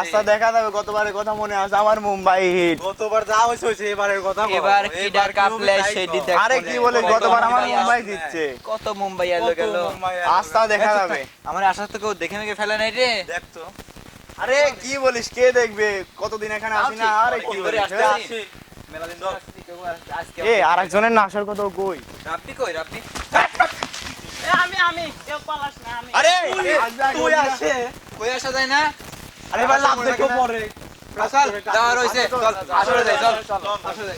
আচ্ছা দেখা যাবে গতবারের কথা মনে আছে আমার মুম্বাই হিট গতবার যা হয়েছে হয়েছে এবারের কথা এবার কিডার কাপলে সেটি আরে কি বলে গতবার আমার মুম্বাই মুম্বাই দিচ্ছে কত মুম্বাই আলো গেল। আস্থা দেখা যাবে। আমার আশা তো কেউ দেখে মেখে ফেলে নাই রে। দেখতো আরে কি বলিস কে দেখবে? কতদিন এখানে আসি না? আরে কি বলিস আসতে হ্যাঁ? আজকে এ আরেকজনের না আসার কথা কই? রাপ্পি কই রাপ্পি আমি আমি কেউ পালাস না আমি। আরে তুই আসে কই আসা যায় না? আরে এবার লাভ দেখো পরে। চল যাওয়া রইছে চল আসলে যাই চল। আসলে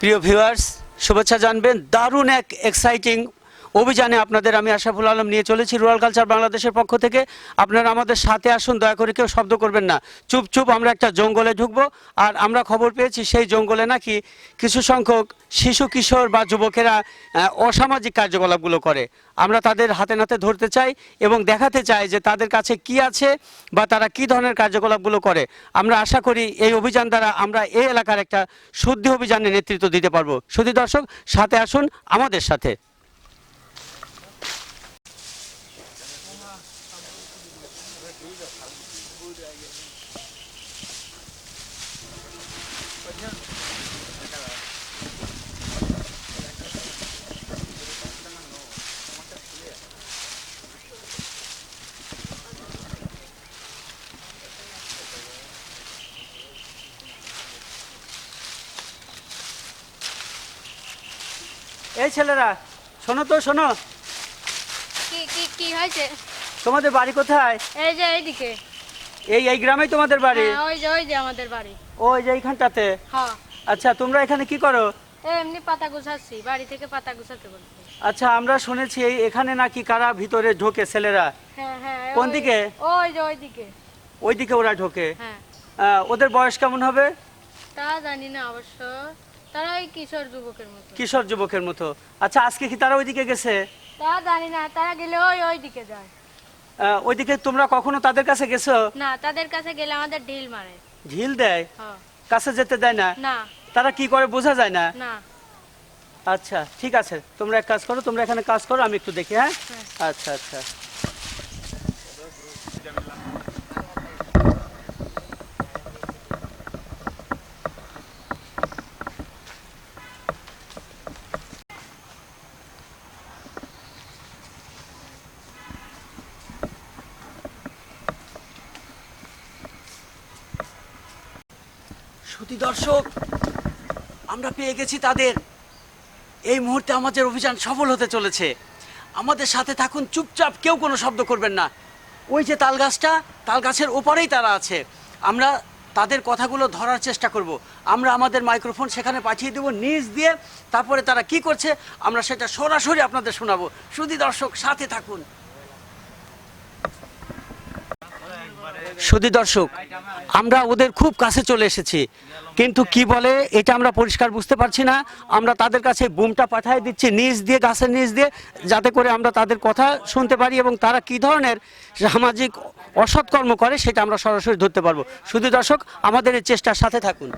প্রিয় ভিউয়ার্স শুভেচ্ছা জানবেন দারুণ এক এক্সাইটিং অভিযানে আপনাদের আমি আশাফুল আলম নিয়ে চলেছি রুরাল কালচার বাংলাদেশের পক্ষ থেকে। আপনারা আমাদের সাথে আসুন, দয়া করে কেউ শব্দ করবেন না। চুপ চুপ, আমরা একটা জঙ্গলে ঢুকবো আর আমরা খবর পেয়েছি সেই জঙ্গলে নাকি কিছু সংখ্যক শিশু, কিশোর বা যুবকেরা অসামাজিক কার্যকলাপগুলো করে। আমরা তাদের হাতে নাতে ধরতে চাই এবং দেখাতে চাই যে তাদের কাছে কি আছে বা তারা কি ধরনের কার্যকলাপগুলো করে। আমরা আশা করি এই অভিযান দ্বারা আমরা এই এলাকার একটা শুদ্ধি অভিযানে নেতৃত্ব দিতে পারব। শুধু দর্শক, সাথে আসুন আমাদের সাথে। এই ছেলেরা শোনো তো শোনো। কি কি কি হয়েছে? তোমাদের বাড়ি কোথায়? এই যে এইদিকে। এই এই গ্রামেই তোমাদের বাড়ি? হ্যাঁ, ওই যে ওই যে আমাদের বাড়ি। ওই যে এইখানটাতে? হ্যাঁ। আচ্ছা তোমরা এখানে কি করো? এই এমনি পাতা গুছাচ্ছি বাড়ি থেকে পাতা গুছাতে বলছি। আচ্ছা আমরা শুনেছি এই- এখানে নাকি কারা ভিতরে ঢোকে ছেলেরা? হ্যাঁ হ্যাঁ কোন ওই- দিকে? ওই যে ওইদিকে। ওইদিকে ওরা ঢোকে। হ্যাঁ। আহ, ওদের বয়স কেমন হবে? তা জানি না অবশ্য। তারা ওই কিশোর যুবকের মতো। কিশোর যুবকের মতো। আচ্ছা আজকে কি তারা ওইদিকে গেছে? তা জানি না তারা গেলে ওই ওইদিকে যায়। ওইদিকে তোমরা কখনো তাদের কাছে গেছো? না তাদের কাছে গেলে আমাদের ঢিল মারে। ঢিল দেয়? কাছে যেতে দেয় না। তারা কি করে বোঝা যায় না? না। আচ্ছা ঠিক আছে। তোমরা এক কাজ করো তোমরা এখানে কাজ করো আমি একটু দেখি হ্যাঁ? হ্যাঁ। আচ্ছা আচ্ছা। সুধী দর্শক, আমরা পেয়ে গেছি তাদের। এই মুহূর্তে আমাদের অভিযান সফল হতে চলেছে। আমাদের সাথে থাকুন, চুপচাপ কেউ কোনো শব্দ করবেন না। ওই যে তাল গাছটা তাল গাছের ওপারেই তারা আছে। আমরা তাদের কথাগুলো ধরার চেষ্টা করব। আমরা আমাদের মাইক্রোফোন সেখানে পাঠিয়ে দেবো নিজ দিয়ে, তারপরে তারা কি করছে, আমরা সেটা সরাসরি আপনাদের শোনাবো। শুধু দর্শক, সাথে থাকুন। সুধী দর্শক, আমরা ওদের খুব কাছে চলে এসেছি। কিন্তু কি বলে, এটা আমরা পরিষ্কার বুঝতে পারছি না। আমরা তাদের কাছে বুমটা পাঠিয়ে দিচ্ছি, নিচ দিয়ে, গাছের নিচ দিয়ে, যাতে করে আমরা তাদের কথা শুনতে পারি এবং তারা কি ধরনের সামাজিক অসৎকর্ম করে সেটা আমরা সরাসরি ধরতে পারব। শুধু দর্শক, আমাদের এই চেষ্টার সাথে থাকুন।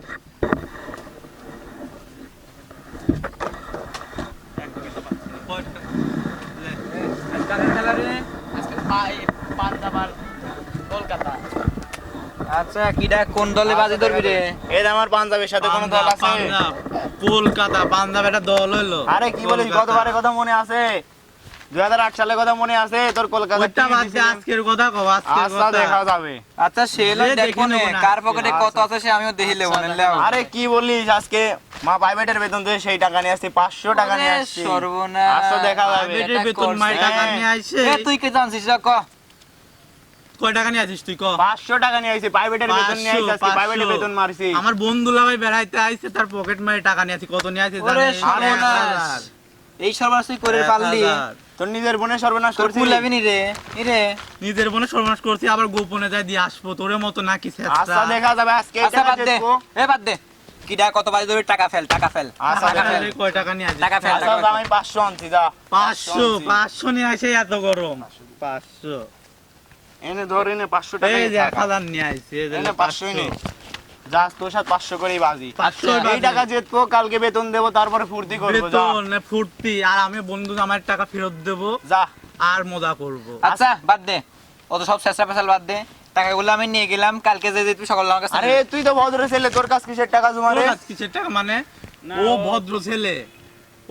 আচ্ছা কিডা কোন দলে বাজি ধরবি রে? এর আমার পাঞ্জাবের সাথে কোনো দল আছে? কলকাতা পাঞ্জাব একটা দল হইল। আরে কি বলিস। গতবারের কথা মনে আছে। দুই হাজার আট সালের কথা মনে আছে তোর কলকাতা আজকের কথা কব আজকের আস্থা কথা। দেখা যাবে। আচ্ছা সে দেখো দেখে। কার পকেটে কত আছে সে আমিও দেখিলে মনে আরে কি বলিস? আজকে মা প্রাইভেটের বেতন দিয়ে সেই টাকা নিয়ে আসছি পাঁচশো টাকা নিয়ে ওরে আসছি। সর্বনাশ। দেখা যাবে। বেতন মাই টাকা নিয়ে আইছে তুই কে জানছিস? ক। কয় টাকা নিয়ে আছিস তুই ক? পাঁচশো টাকা নিয়ে আসছি প্রাইভেটের বেতন নিয়ে আসছি পাঁচশো, প্রাইভেটের বেতন মারছি। আমার বন্ধু লাগাই বেড়াইতে আইছে তার পকেট মারি টাকা নিয়ে কত নিয়ে জানিস? এই সর্বনাশ। তুই করে পারলি। তোর নিজের বোনের সর্বনাশ করছি কুলাবি নি রে রে। নিজের বোনে সর্বনাশ করছি আবার গোপনে যাই দিয়ে আসব তোর মতো নাকি আস্থা দেখা যাবে আজকে আচ্ছা এটা বাদ দে। এ বাদ দে। কিডা কত বাজি ধরবি টাকা ফেল টাকা ফেল। আচ্ছা, টাকা ফেল। কয় টাকা নিয়ে আছিস টাকা ফেল, আচ্ছা, আমি পাঁচশো আনছি যা। পাঁচশো আনছি। পাঁচশো নিয়ে আসে এত গরম। পাঁচশো। এনে ধর এনে পাঁচশো টাকা এই যে এক হাজার নিয়ে আইছে এই যে এনে নে যা তোর সাথে পাঁচশো করেই বাজি। এই। টাকা জিতবো কালকে বেতন দেবো তারপরে ফুর্তি করব যা। বেতন না ফুর্তি। আর আমি বন্ধু আমার টাকা ফেরত দেব। যা। আর মজা করব। আচ্ছা বাদ দে। অত সব শেষরা পেশাল বাদ দে। টাকাগুলো আমি নিয়ে গেলাম। কালকে যে জিতবি সকাল আমার কাছে আরে তুই তো ভদ্র ছেলে তোর কাছে কিসের টাকা জমা রে কিসের টাকা মানে? ও ভদ্র ছেলে।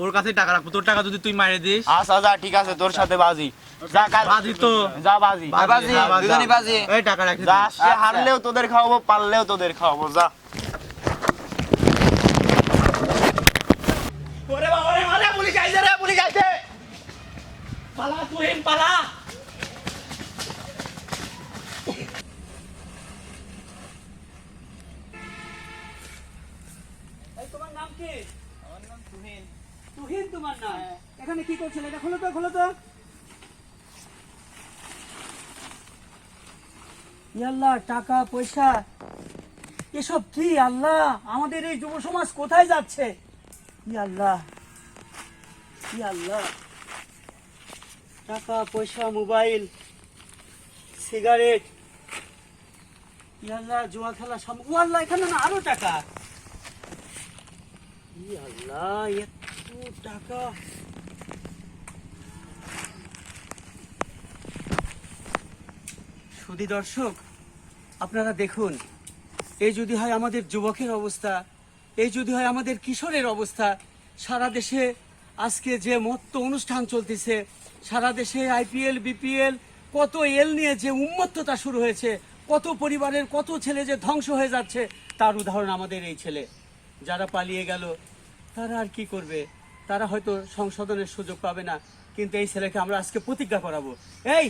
ওর কাছে টাকা রাখব। তোর টাকা যদি তুই মারে দিস। আচ্ছা যা ঠিক আছে তোর সাথে বাজি। যা কাল বাজি তো। যা বাজি। বাজি, দুজনই বাজি। এই টাকা রাখি যা আচ্ছা। হারলেও তোদের খাওয়াবো পারলেও তোদের খাওয়াবো যা ওরে বাবা রে মারে পুলিশ আইছে রে পুলিশ আইছে পালা তুই পালা তোমার নাম কি আমার নাম তুহিন তুহিন তোমার নাম এখানে কি করছিলে? এটা খোলো তো খোলো তো। আল্লাহ টাকা পয়সা এসব কি আল্লাহ? আমাদের এই যুব সমাজ কোথায় যাচ্ছে? ই আল্লাহ ই আল্লাহ। টাকা পয়সা মোবাইল সিগারেট। ইয়াল্লাহ আল্লাহ জুয়া খেলা সব ও আল্লাহ এখানে না আরও টাকা। ই টাকা সুধী দর্শক, আপনারা দেখুন, এই যদি হয় আমাদের যুবকের অবস্থা, এই যদি হয় আমাদের কিশোরের অবস্থা, সারা দেশে আজকে যে মত্ত অনুষ্ঠান চলতেছে, সারা দেশে আইপিএল বিপিএল কত এল নিয়ে যে উন্মত্ততা শুরু হয়েছে, কত পরিবারের কত ছেলে যে ধ্বংস হয়ে যাচ্ছে, তার উদাহরণ আমাদের এই ছেলে। যারা পালিয়ে গেল, তারা আর কি করবে? তারা হয়তো সংশোধনের সুযোগ পাবে না কিন্তু এই ছেলেকে আমরা আজকে প্রতিজ্ঞা করাবো। এই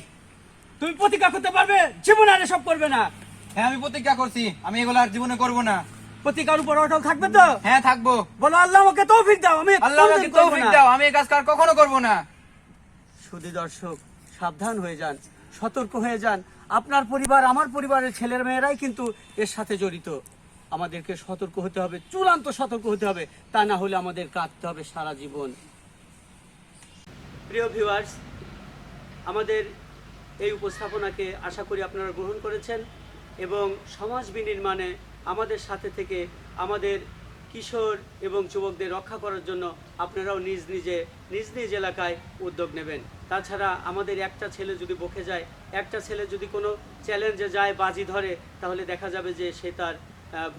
তুমি প্রতিজ্ঞা করতে পারবে? জীবন আর এসব করবে না। হ্যাঁ আমি প্রতিজ্ঞা করছি। আমি এগুলো আর জীবনে করব না। প্রতিজ্ঞার উপর অটল থাকবে তো? হ্যাঁ থাকব। বলো আল্লাহ আমাকে তৌফিক দাও আমি আল্লাহ আমাকে তৌফিক দাও আমি এই কাজ কার কখনো করব না। সুধী দর্শক সাবধান হয়ে যান সতর্ক হয়ে যান। আপনার পরিবার আমার পরিবারের ছেলের মেয়েরাই কিন্তু এর সাথে জড়িত। আমাদেরকে সতর্ক হতে হবে, চূড়ান্ত সতর্ক হতে হবে, তা না হলে আমাদের কাঁদতে হবে সারা জীবন। প্রিয় ভিউয়ার্স আমাদের এই উপস্থাপনাকে আশা করি আপনারা গ্রহণ করেছেন এবং সমাজ বিনির্মাণে আমাদের সাথে থেকে আমাদের কিশোর এবং যুবকদের রক্ষা করার জন্য আপনারাও নিজ নিজে, নিজ নিজ এলাকায় উদ্যোগ নেবেন। তাছাড়া আমাদের একটা ছেলে যদি বকে যায়, একটা ছেলে যদি কোনো চ্যালেঞ্জে যায়, বাজি ধরে, তাহলে দেখা যাবে যে সে তার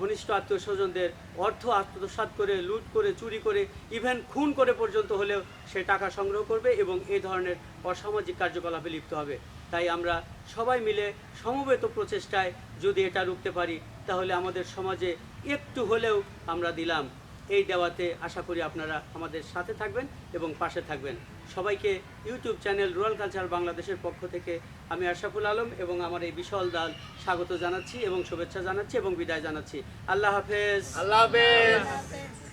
ঘনিষ্ঠ আত্মীয় স্বজনদের অর্থ আত্মসাত করে, লুট করে, চুরি করে ইভেন খুন করে পর্যন্ত হলেও সে টাকা সংগ্রহ করবে এবং এই ধরনের অসামাজিক কার্যকলাপে লিপ্ত হবে। তাই আমরা সবাই মিলে সমবেত প্রচেষ্টায় যদি এটা রুখতে পারি, তাহলে আমাদের সমাজে একটু হলেও আমরা দিলাম। এই দেওয়াতে আশা করি আপনারা আমাদের সাথে থাকবেন এবং পাশে থাকবেন। সবাইকে ইউটিউব চ্যানেল রুরাল কালচার বাংলাদেশের পক্ষ থেকে আমি আশরাফুল আলম এবং আমার এই বিশাল দাল স্বাগত জানাচ্ছি এবং শুভেচ্ছা জানাচ্ছি এবং বিদায় জানাচ্ছি। আল্লাহ হাফেজ। আল্লাহ হাফেজ।